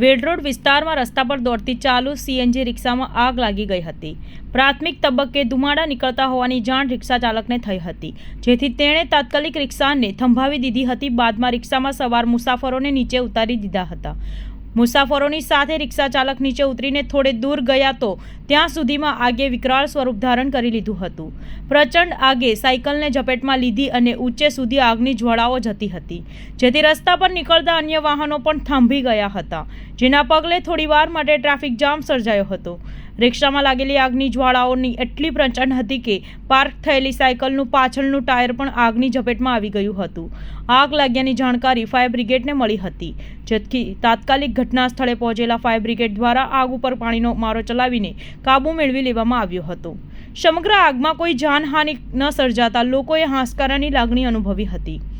વેડરોડ વિસ્તારમાં રસ્તા પર દોડતી ચાલુ સીએનજી રિક્ષામાં આગ લાગી ગઈ હતી. પ્રાથમિક તબક્કે ધુમાડા નીકળતા હોવાની જાણ રિક્ષા ચાલકને થઈ હતી. જેથી તેણે તાત્કાલિક રિક્ષાને થંભાવી દીધી હતી. બાદમાં રિક્ષામાં સવાર મુસાફરોને નીચે ઉતારી દીધા હતા. મુસાફરોની સાથે રિક્ષા ચાલક નીચે ઉતરીને થોડે દૂર ગયા તો ત્યાં સુધીમાં આગે વિકરાળ સ્વરૂપ ધારણ કરી લીધું હતું. પ્રચંડ આગે સાયકલને ઝપેટમાં લીધી અને ઊંચે સુધી આગની જ્વાળાઓ જતી હતી, જેથી રસ્તા પર નીકળતા અન્ય વાહનો પણ થાંભી ગયા હતા, જેના પગલે થોડીવાર માટે ટ્રાફિક જામ સર્જાયો હતો. રિક્ષામાં લાગેલી આગની જ્વાળાઓની એટલી પ્રચંડ હતી કે પાર્ક થયેલી સાયકલનું પાછળનું ટાયર પણ આગની ઝપેટમાં આવી ગયું હતું. આગ લાગ્યાની જાણકારી ફાયર બ્રિગેડને મળી હતી. જેથી તાત્કાલિક ઘટના સ્થળે પહોંચેલા ફાયર બ્રિગેડ દ્વારા આગ ઉપર પાણીનો મારો ચલાવીને કાબૂ મેળવી લેવામાં આવ્યો હતો. સમગ્ર આગમાં કોઈ જાનહાનિ ન સર્જાતા લોકોએ હાશકારાની લાગણી અનુભવી હતી.